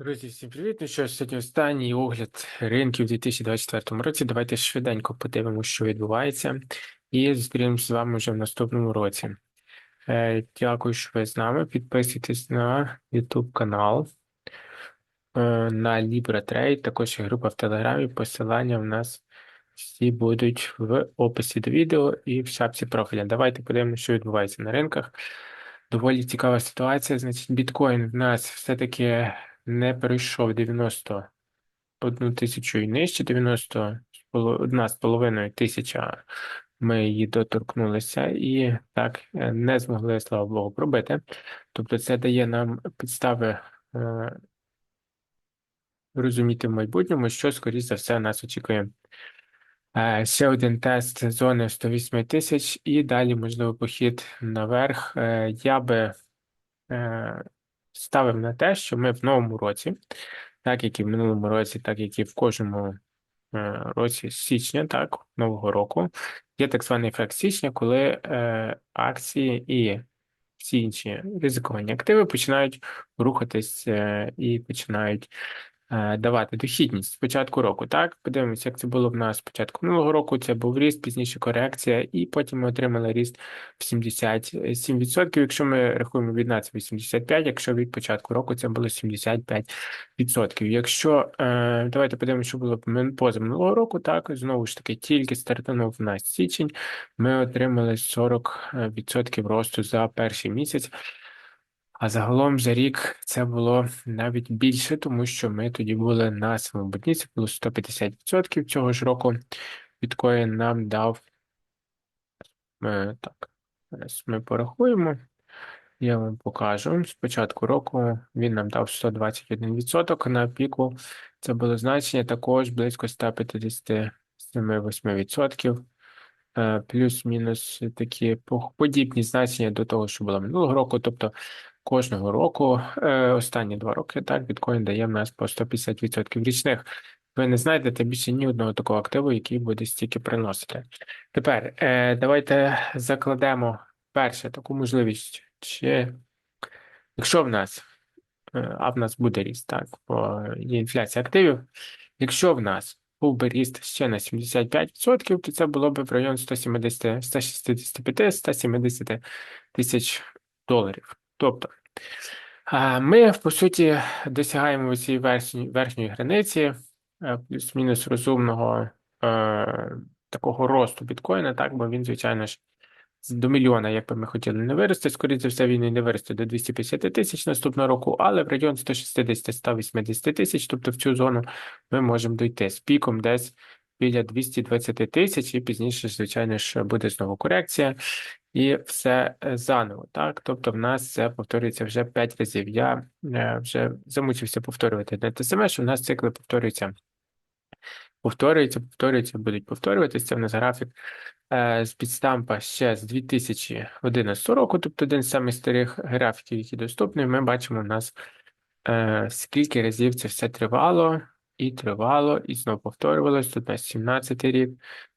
Друзі, всім привіт! Ну що, сьогодні останній огляд ринків у 2024 році. Давайте швиденько подивимося, що відбувається, і зустрінемося з вами вже в наступному році. Е, Дякую, що ви з нами. Підписуйтесь на YouTube канал, е, на LibraTrade, також є група в Телеграмі. Посилання в нас всі будуть в описі до відео і в шапці профіля. Давайте подивимося, що відбувається на ринках. Доволі цікава ситуація. Значить, біткоін в нас все-таки не перейшов 91 тисячу і нижче, 91 з половиною тисяча. Ми її доторкнулися і так е, не змогли, слава Богу, пробити. Тобто це дає нам підстави е, розуміти в майбутньому, що, скоріш за все, нас очікує. Е, Ще один тест зони 108 тисяч, і далі, можливо, похід наверх. Я би ставив на те, що ми в новому році, так як і в минулому році, так як і в кожному е, році січня, так, нового року, є так званий ефект січня, коли е, акції і всі інші ризиковані активи починають рухатись е, і починають давати дохідність з початку року. Так, подивимося, як це було в нас з початку минулого року. Це був ріст, пізніше корекція, і потім ми отримали ріст в 77%. Якщо ми рахуємо від нас 85%, якщо від початку року це було 75%. Якщо е, давайте подивимося, що було поза минулого року, так знову ж таки, тільки стартанув в нас січень, ми отримали 40% росту за перший місяць. А загалом за рік це було навіть більше, тому що ми тоді були на самому дні, це було 150% цього ж року. Біткоін нам дав е, так. Зараз ми порахуємо. Я вам покажу. З початку року він нам дав 121% на піку. Це було значення також близько 157-8%. Е, Плюс-мінус такі подібні значення до того, що було минулого року. Тобто кожного року, е, останні два роки, так, біткоін дає в нас по 150% річних. Ви не знайдете більше ні одного такого активу, який буде стільки приносити. Тепер е, давайте закладемо перше таку можливість, чи якщо в нас, е, а в нас буде ріст, так, бо є інфляція активів, якщо в нас був би ріст ще на 75%, то це було б в район 170, 165, 170 тисяч доларів. Тобто ми, по суті, досягаємо цієї верхньої, верхньої границі, е, плюс-мінус розумного е, такого росту біткоїна, так, бо він, звичайно ж, до мільйона, як би ми хотіли, не виросте. Скоріше за все, він і не виросте до 250 тисяч наступного року, але в район 160-180 тисяч, тобто в цю зону ми можемо дойти з піком десь біля 220 тисяч, і пізніше, звичайно ж, буде знову корекція, і все е, заново. Так, тобто, в нас це повторюється вже 5 разів. Я е, вже замучився повторювати не те саме, що в нас цикли повторюються. Повторюються, повторюються, будуть повторюватися. Це в нас графік е, з підстампа ще з 2011 року, тобто один з самих старих графіків, які доступні. Ми бачимо в нас скільки разів це все тривало, і тривало, і знову повторювалось. Тут у нас 17 рік,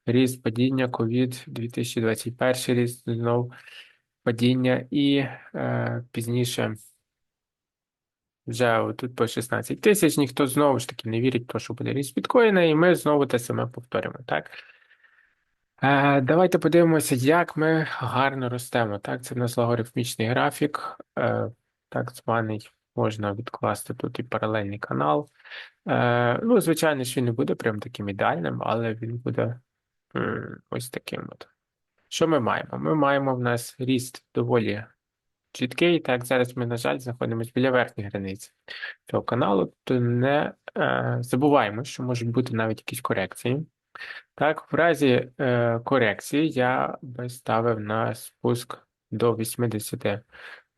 ріст падіння, ковід, 2021 ріст, знову падіння, і е, пізніше вже тут по 16 тисяч, ніхто знову ж таки не вірить те, що буде ріст біткоїна, і ми знову те саме повторюємо, так? Е, давайте подивимося, як ми гарно ростемо. Так, це в нас логарифмічний графік, е, так званий, можна відкласти тут і паралельний канал. Е, ну, звичайно він не буде прям таким ідеальним, але він буде ось таким от. Що ми маємо? Ми маємо в нас ріст доволі чіткий. Так, зараз ми, на жаль, знаходимося біля верхньої границі цього каналу, то не е, забуваємо, що можуть бути навіть якісь корекції. Так, в разі е, корекції я би ставив на спуск до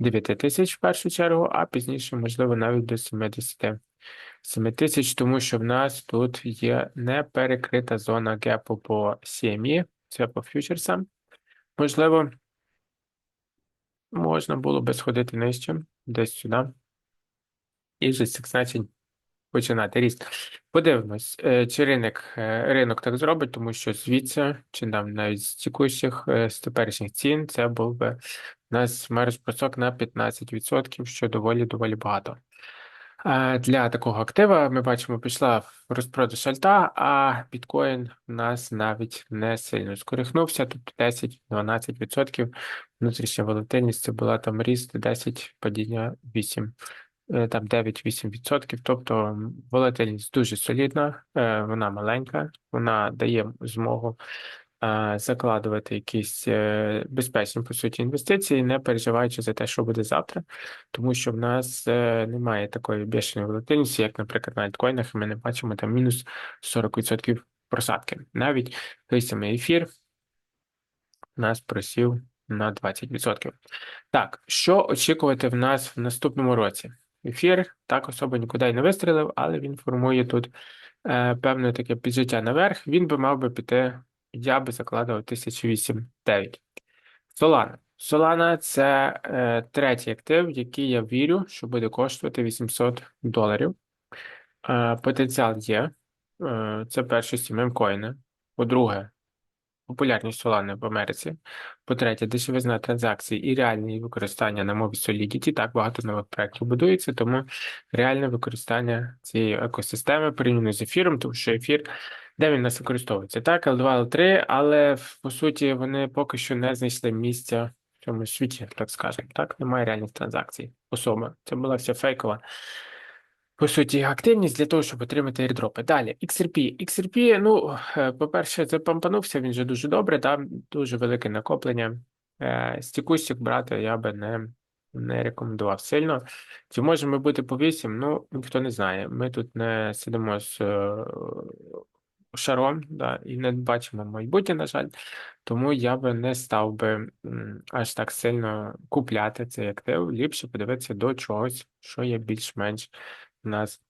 89 тисяч в першу чергу, а пізніше, можливо, навіть до 77 тисяч, тому що в нас тут є неперекрита зона гепу по CME, це по фьючерсам. Можливо, можна було би сходити нижче, десь сюди, і вже цих значень починати ріст. Подивимось, е, чи ринок, е, ринок так зробить, тому що звідси, чи нам навіть з текущих е, з теперішніх цін, це був би у нас марш просок на 15%, що доволі доволі багато. Для такого актива ми бачимо, пішла в розпродаж альта, а біткоін у нас навіть не сильно скорихнувся, тобто 10-12%. Внутрішня волатильність це була там ріст 10, падіння 8, е, там 9-8%. Тобто волатильність дуже солідна, е, вона маленька, вона дає змогу е, закладувати якісь е, безпечні по суті інвестиції, не переживаючи за те, що буде завтра тому що в нас е, немає такої бешеної волатильності, як, наприклад, на альткоїнах, ми не бачимо там мінус 40% просадки. Навіть той самий ефір у нас просів на 20%. Так, що очікувати в нас в наступному році? Ефір так особо нікуди не вистрілив, але він формує тут е, певне таке піджиття наверх. Він би мав би піти, я би закладав 1008-9. Solana. Solana – це е, третій актив, який я вірю, що буде коштувати 800 доларів. Е, потенціал є. Е, це першості мемкоїни. По-друге, популярність Solana в Америці. По-третє, дешевизна транзакцій і реальне використання на мові Solidity. Так багато нових проєктів будується, тому реальне використання цієї екосистеми порівняно з ефіром, тому що ефір де він нас використовується? Так, L2, L3, але по суті вони поки що не знайшли місця в цьому світі, так скажемо. Так, немає реальних транзакцій. Особи. Це була вся фейкова. По суті, активність для того, щоб отримати airdropи. Далі, XRP. XRP, ну, е, по-перше, це помпанувся, він же дуже добре, там дуже велике накоплення. Е, Стікустик брати я би не, не рекомендував сильно. Чи можемо бути по 8? Ну, ніхто не знає. Ми тут не сидимо з е, шаром, да, і не бачимо майбутнє, на жаль. Тому я би не став би аж так сильно купляти цей актив. Ліпше подивитися до чогось, що є більш-менш у нас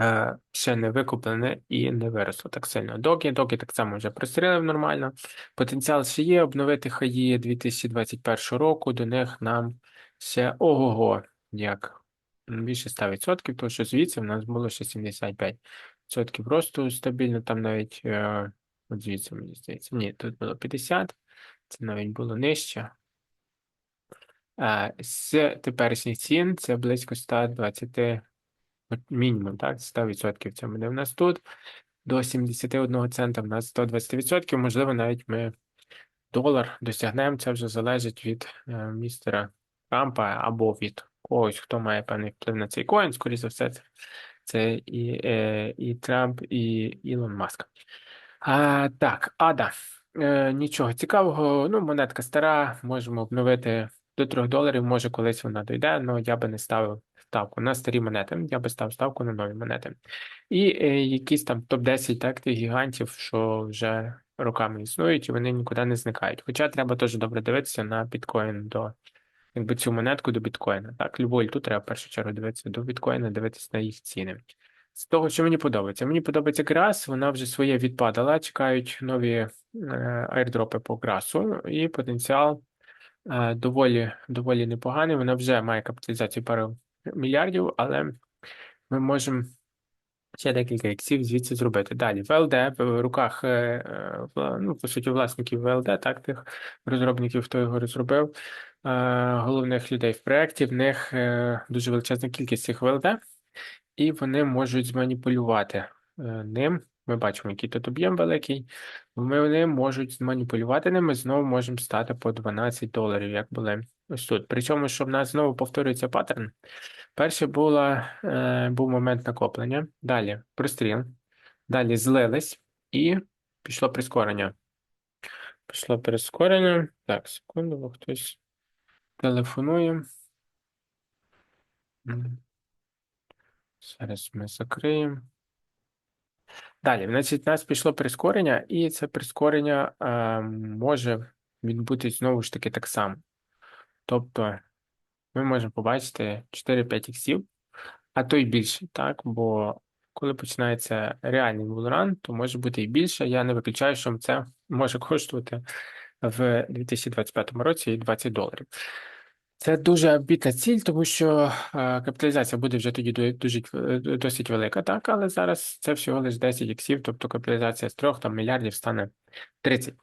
е, ще не викуплене і не виросло так сильно. Доки, доки так само вже прострілив нормально. Потенціал ще є обновити хаї 2021 року. До них нам ще ого-го, як більше 100%, тому що звідси в нас було ще 75% росту стабільно, там навіть е, от звідси, мені здається. Ні, тут було 50, це навіть було нижче. Е, З теперішніх цін це близько 120 от мінімум, так, 100% це буде в нас тут. До 71 цента в нас 120%, можливо, навіть ми долар досягнемо, це вже залежить від е, містера Трампа або від когось, хто має певний вплив на цей коін, скоріше за все, це, це і, е, і Трамп, і Ілон Маск. А, так, ада. Е, нічого цікавого. Ну, монетка стара, можемо обновити до 3 доларів, може колись вона дойде, але я би не ставив ставку на старі монети, я би став ставку на нові монети. І е, якісь там топ-10 так, тих гігантів, що вже роками існують, і вони нікуди не зникають. Хоча треба теж добре дивитися на біткоін до якби цю монетку до біткоїна. Так, любу альту треба в першу чергу дивитися до біткоїна, дивитися на їх ціни. З того, що мені подобається. Мені подобається Грас, вона вже своє відпадала, чекають нові е, айрдропи по Грасу, і потенціал е, доволі, доволі непоганий. Вона вже має капіталізацію пару мільярдів, але ми можемо ще декілька іксів звідси зробити. Далі, ВЛД в руках, е, е, ну, по суті, власників ВЛД, так, тих розробників, хто його розробив, е, головних людей в проєкті, в них дуже величезна кількість цих ВЛД, і вони можуть зманіпулювати ним. Ми бачимо, який тут об'єм великий. Вони можуть зманіпулювати ним, ми знову можемо стати по 12 доларів, як були ось тут. Причому, що в нас знову повторюється паттерн. Перше була, е, був момент накоплення, далі простріл, далі злились і пішло прискорення. Пішло прискорення. Так, секунду, бо хтось телефонує. Зараз ми закриємо. Далі, значить, у нас пішло прискорення, і це прискорення е, може відбутись знову ж таки так само. Тобто ми можемо побачити 4-5 іксів, а то й більше, так? Бо коли починається реальний булран, то може бути і більше. Я не виключаю, що це може коштувати в 2025 році і 20 доларів. Це дуже амбітна ціль, тому що е, капіталізація буде вже тоді ду- дуже е, досить велика, так, але зараз це всього лише 10 іксів, тобто капіталізація з 3 там, мільярдів стане 30.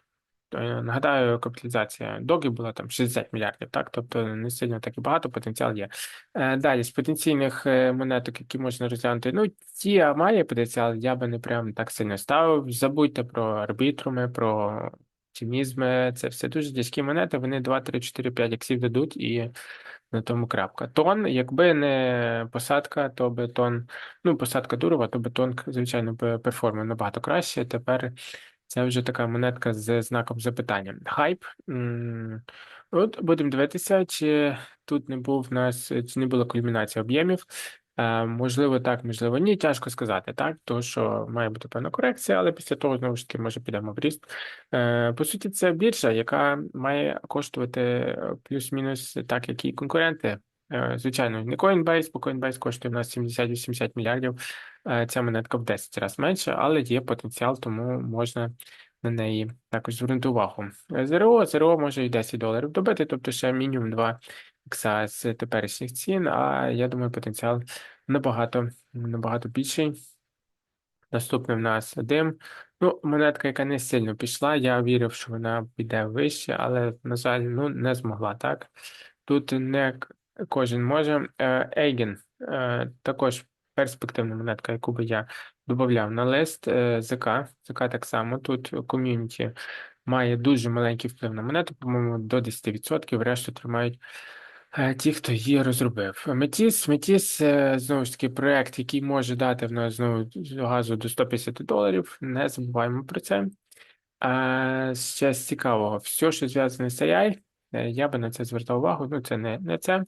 Е, Нагадаю, капіталізація Догі була там 60 мільярдів, так? Тобто не сильно так і багато, потенціал є. Е, Далі, з потенційних е, монеток, які можна розглянути, ну, ті має потенціал, я би не прям так сильно ставив. Забудьте про арбітруми, про оптимізми, це все дуже дядькі монети, вони 2, 3, 4, 5 іксів дадуть і на тому крапка. Тон, якби не посадка, то би тон, ну, посадка Дурова, то би тон, звичайно, перформив набагато краще. Тепер це вже така монетка з знаком запитання. Хайп. От будемо дивитися, чи тут не був в нас, чи не була кульмінація об'ємів. Е, Можливо, так, можливо, ні. Тяжко сказати, так, тому що має бути певна корекція, але після того знову ж таки може підемо в ріст. Е, По суті, це біржа, яка має коштувати е, плюс-мінус так, як і конкуренти. Е, Звичайно, не Coinbase, бо Coinbase коштує в нас 70-80 мільярдів. Е, Ця монетка в 10 разів менше, але є потенціал, тому можна на неї також звернути увагу. Е, ЗРО, ЗРО може і 10 доларів добити, тобто ще мінімум 2 ікса з теперішніх цін, а я думаю, потенціал набагато, набагато більший. Наступний в нас дим. Ну, монетка, яка не сильно пішла. Я вірив, що вона піде вище, але, на жаль, ну, не змогла так. Тут не кожен може. Е, Ейген е, також перспективна монетка, яку би я додавав на лист. Е, ЗК. ЗК так само. Тут ком'юніті має дуже маленький вплив на монету, по-моєму, до 10%, решту тримають Ті, хто її розробив. Метіс, Метіс, знову ж таки, проект, який може дати в нас знову газу до 150 доларів. Не забуваємо про це. А ще з цікавого, все, що зв'язане з AI, Е, я би на це звертав увагу, ну це не не це.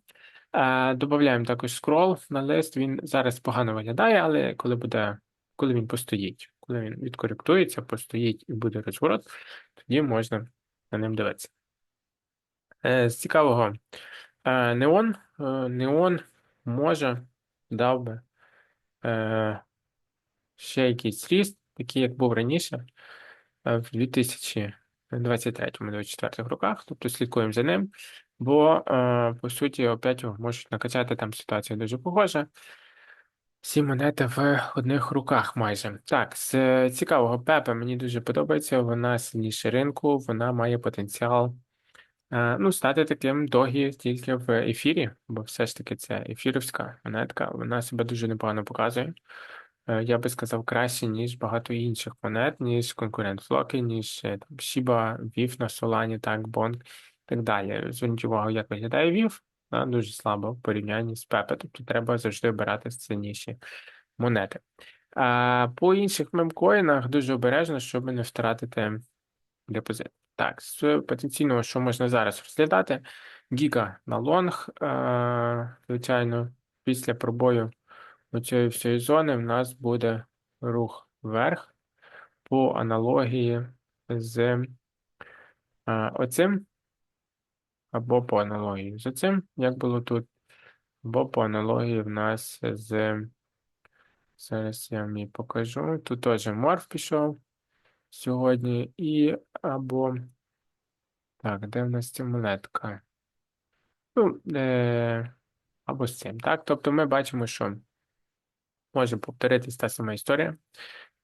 Додаємо також скрол на лист. Він зараз погано виглядає, але коли буде, коли він постоїть, коли він відкоректується, постоїть і буде розворот, тоді можна на ним дивитися. Е, з цікавого е, неон. Неон може дав би ще якийсь ріст, такий, як був раніше, в 2000. 23-24 роках, тобто слідкуємо за ним, бо, е, по суті, опять можуть накачати там ситуація дуже погожа. Всі монети в одних руках майже. Так, з цікавого Пепе мені дуже подобається, вона сильніше ринку, вона має потенціал е, ну, стати таким догі тільки в ефірі, бо все ж таки це ефірівська монетка, вона себе дуже непогано показує. Е, Я би сказав, краще, ніж багато інших монет, ніж конкурент Флоки, ніж е, там Shiba, VIF на Solana, так, Bond і так далі. Зверніть увагу, як виглядає VIF, да, дуже слабо в порівнянні з Pepe, тобто треба завжди обирати сильніші монети. А по інших мемкоїнах дуже обережно, щоб не втратити депозит. Так, з потенційного, що можна зараз розглядати, Гіга на лонг, е, звичайно, після пробою оцієї всієї зони в нас буде рух вверх по аналогії з е, оцим, або по аналогії з оцим, як було тут, або по аналогії в нас з. Зараз я вам покажу. Тут теж морф пішов сьогодні, і або. Так, де в нас ця монетка? Ну, е, або з цим, так? Тобто ми бачимо, що може повторитись та сама історія.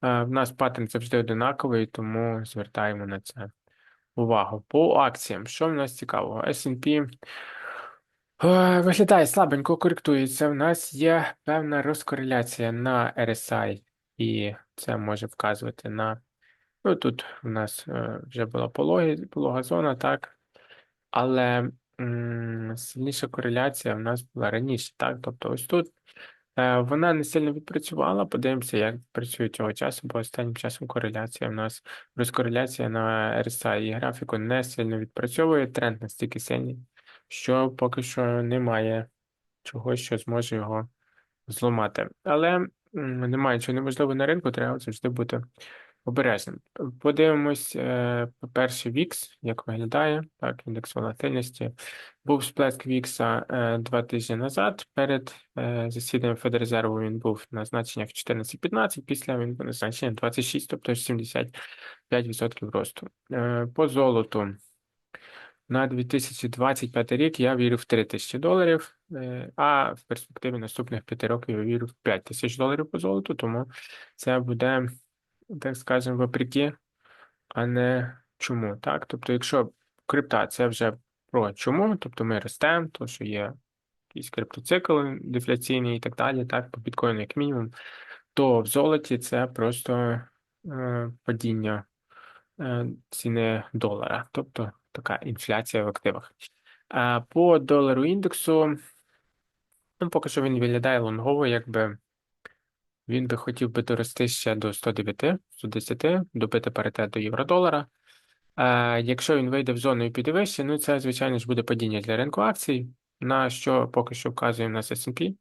Е, в нас паттерн завжди одинаковий, тому звертаємо на це увагу. По акціям, що в нас цікавого? S&P е, виглядає слабенько, коректується. У нас є певна розкореляція на RSI, і це може вказувати на. Ну, тут у нас е, вже була пологі, полога зона, так. Але м, сильніша кореляція в нас була раніше, так? Тобто ось тут вона не сильно відпрацювала. Подивимося, як працює цього часу, бо останнім часом кореляція в нас розкореляція на RSI і графіку не сильно відпрацьовує. Тренд настільки сильний, що поки що немає чогось, що зможе його зламати. Але немає нічого неможливого на ринку, треба завжди бути обережним. Подивимось, е, по-перше, VIX, як виглядає, так, індекс волатильності. Був сплеск VIX е, два тижні назад. Перед е, засіданням Федрезерву він був на значеннях 14-15, після він був на значеннях 26, тобто 75% росту. По золоту. На 2025 рік я вірю в 3 тисячі доларів, а в перспективі наступних 5 років я вірю в 5 тисяч доларів по золоту, тому це буде, так скажемо, вопреки, а не чому, так? Тобто, якщо крипта це вже про чому, тобто ми ростемо, то що є якийсь криптоцикл дефляційний і так далі, так, по біткоїну як мінімум, то в золоті це просто е, падіння е, ціни долара, тобто така інфляція в активах. А по долару індексу, ну, поки що він виглядає лонгово, якби він би хотів би дорости ще до 109, 110, добити паритет до євро-долара. А якщо він вийде в зону і піде вище, ну це, звичайно ж, буде падіння для ринку акцій, на що поки що вказує в нас S&P.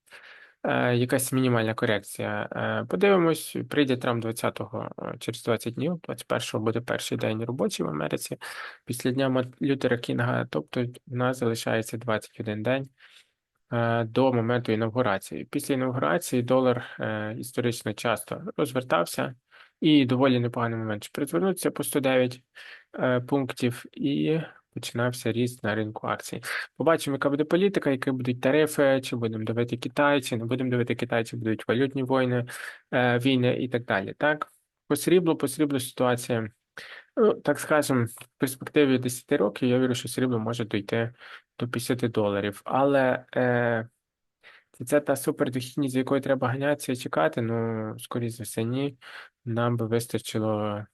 Е, якась мінімальна корекція. Е, подивимось, прийде Трамп 20-го через 20 днів, 21-го буде перший день робочий в Америці після дня Лютера Кінга, тобто в нас залишається 21 день е, до моменту інаугурації. Після інаугурації долар історично часто розвертався і доволі непоганий момент, щоб перезвернутися по 109 пунктів і починався ріст на ринку акцій. Побачимо, яка буде політика, які будуть тарифи, чи будемо дивити Китай, чи не будемо дивити Китай, чи будуть валютні війни, е, війни і так далі. Так, по сріблу, по сріблу ситуація. Ну, так скажемо, в перспективі 10 років я вірю, що срібло може дійти до 50 доларів. Але е, це та супердохідність, з якої треба ганятися і чекати. Ну, скоріше за все, ні. Нам би вистачило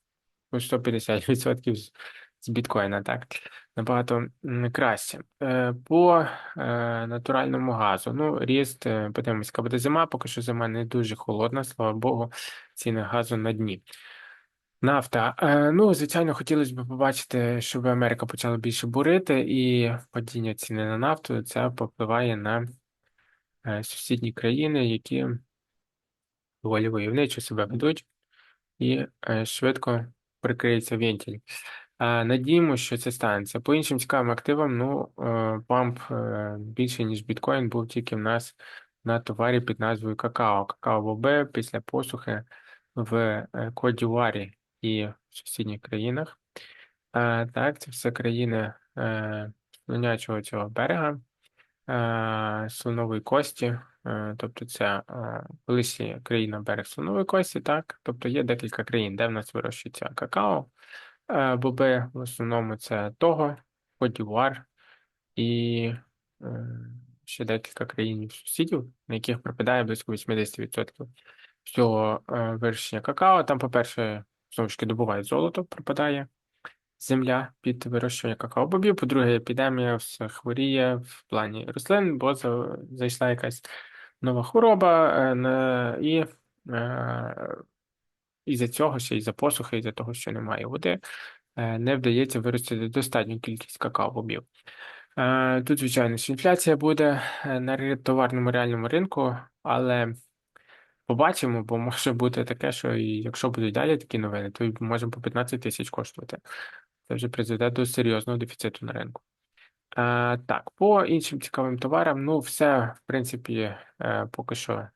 150% з, біткоїна, так набагато краще. Е, по е, натуральному газу. Ну, ріст, е, подивимось, буде зима, поки що зима не дуже холодна, слава Богу, ціни газу на дні. Нафта. Ну, звичайно, хотілося б побачити, щоб Америка почала більше бурити, і падіння ціни на нафту це попливає на сусідні країни, які доволі войовничо себе ведуть і швидко прикриється вентиль. Надіємо, що це станеться. По іншим цікавим активам, ну, е, памп е, більше, ніж біткоін, був тільки в нас на товарі під назвою Какао. Какао БОБ після посухи в е, Кодіварі і в сусідніх країнах. Так, це все країни слонячого цього берега, слонової кості. Тобто це колись країна берег слонової кості, так? Тобто є декілька країн, де в нас вирощується какао. Е, боби в основному це того, Кодівар і е, ще декілька країн сусідів, на яких припадає близько 80% всього е, вирощення какао. Там, по-перше, знову ж таки добувають золото, пропадає земля під вирощування какао-бобів. По-друге, епідемія все хворіє в плані рослин, бо зайшла якась нова хвороба і із-за цього ще із-за посухи, із-за того, що немає води, е, не вдається виростити достатню кількість какао-бобів. Е, тут, звичайно, інфляція буде е, на товарному реальному ринку, але побачимо, бо може бути таке, що і якщо будуть далі такі новини, то може по 15 тисяч коштувати. Це вже призведе до серйозного дефіциту на ринку. Так, по іншим цікавим товарам, ну, все, в принципі, поки що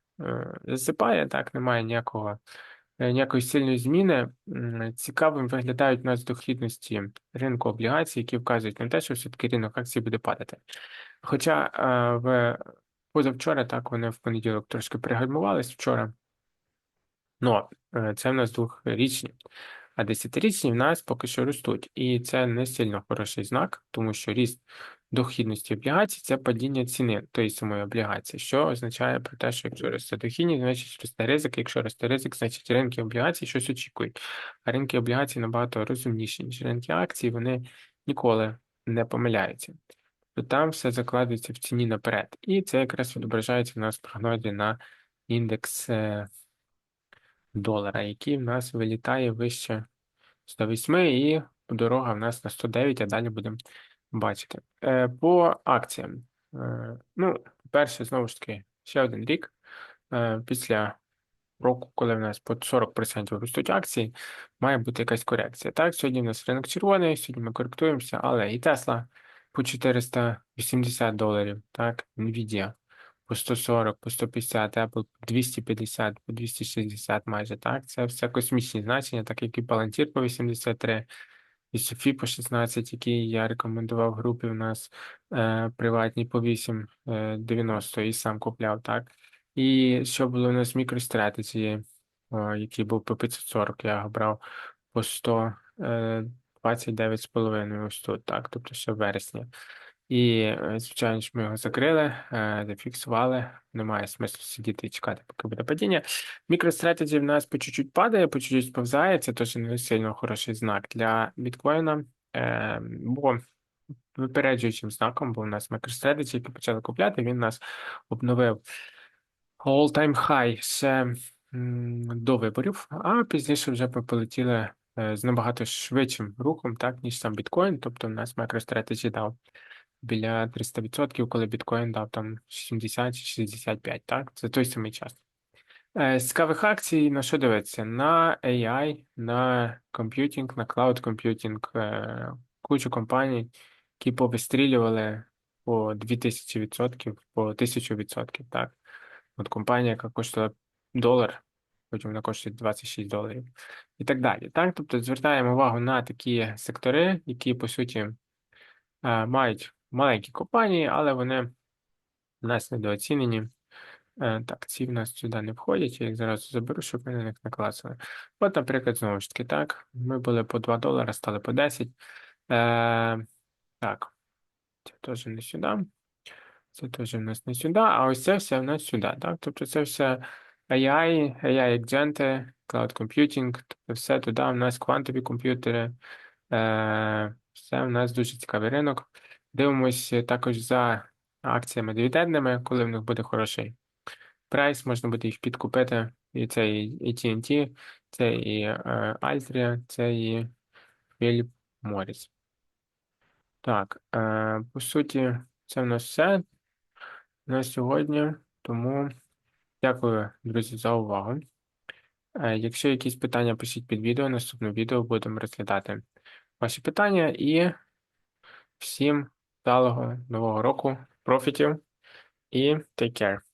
засипає, так, немає ніякого Е, ніякої сильної зміни. Цікавим виглядають у нас дохідності ринку облігацій, які вказують на те, що все-таки ринок акцій буде падати. Хоча е, в позавчора так вони в понеділок трошки пригальмувались вчора. Ну, е, це в нас двохрічні, а десятирічні в нас поки що ростуть. І це не сильно хороший знак, тому що ріст дохідності облігацій це падіння ціни тої самої облігації, що означає про те, що якщо росте дохідність, значить росте ризик. Якщо росте ризик, значить ринки облігацій щось очікують. А ринки облігацій набагато розумніші, ніж ринки акцій, вони ніколи не помиляються. То там все закладається в ціні наперед. І це якраз відображається в нас в прогнозі на індекс е, долара, який в нас вилітає вище 108 і дорога в нас на 109, а далі будемо бачите. Е, По акціям. Е, Ну, перше, знову ж таки, ще один рік. Е, Після року, коли в нас по 40% ростуть акції, має бути якась корекція. Так, сьогодні в нас ринок червоний, сьогодні ми коректуємося, але і Тесла по 480 доларів, так, Nvidia по 140, по 150, Apple по 250, по 260 майже, так, це все космічні значення, так як і Palantir по 83, і Софі по 16, який я рекомендував групі. У нас е, приватній по 8,90 е, і сам купляв, так. І що було у нас MicroStrategy, який був по 540, я його брав по 100 е, 29,5 ось тут, так, тобто ще в вересні. І, е, звичайно ж, ми його закрили, е, зафіксували. Немає смислу сидіти і чекати, поки буде падіння. MicroStrategy в нас по чуть-чуть падає, по чуть-чуть сповзає. Це теж не сильно хороший знак для біткоїна. Е, бо випереджуючим знаком, бо у нас MicroStrategy, який почали купляти, він нас обновив all-time high ще до виборів, а пізніше вже полетіли з набагато швидшим рухом, так, ніж сам біткоін. Тобто у нас MicroStrategy дав біля 300%, коли біткоін дав там 70 чи 65, так? Це той самий час. Цікавих акцій на що дивитися? На AI, на комп'ютінг, на клауд комп'ютінг, е, кучу компаній, які повистрілювали по 2000%, по 1000%, так? От компанія, яка коштувала долар, потім вона коштує 26 доларів і так далі. Так, тобто звертаємо увагу на такі сектори, які по суті е, мають маленькі компанії, але вони в нас недооцінені. Е, Так, ці в нас сюди не входять, я їх зараз заберу, щоб ми на них не. От, наприклад, знову ж таки, так, ми були по 2 долара, стали по 10. Е, так, це теж не сюди. Це теж в нас не сюди, а ось це все в нас сюди. Так? Тобто це все AI, AI agenti, cloud computing, тобто все туди в нас квантові комп'ютери. Е, все в нас дуже цікавий ринок. Дивимось також за акціями дивідендними, коли в них буде хороший прайс, можна буде їх підкупити. І це і, TNT, це і е, Altria, це і Philip Morris. Так, е, по суті, це в нас все на сьогодні. Тому дякую, друзі, за увагу. Е, Якщо якісь питання, пишіть під відео. Наступне відео будемо розглядати ваші питання і всім вдалого нового року, профітів і take care.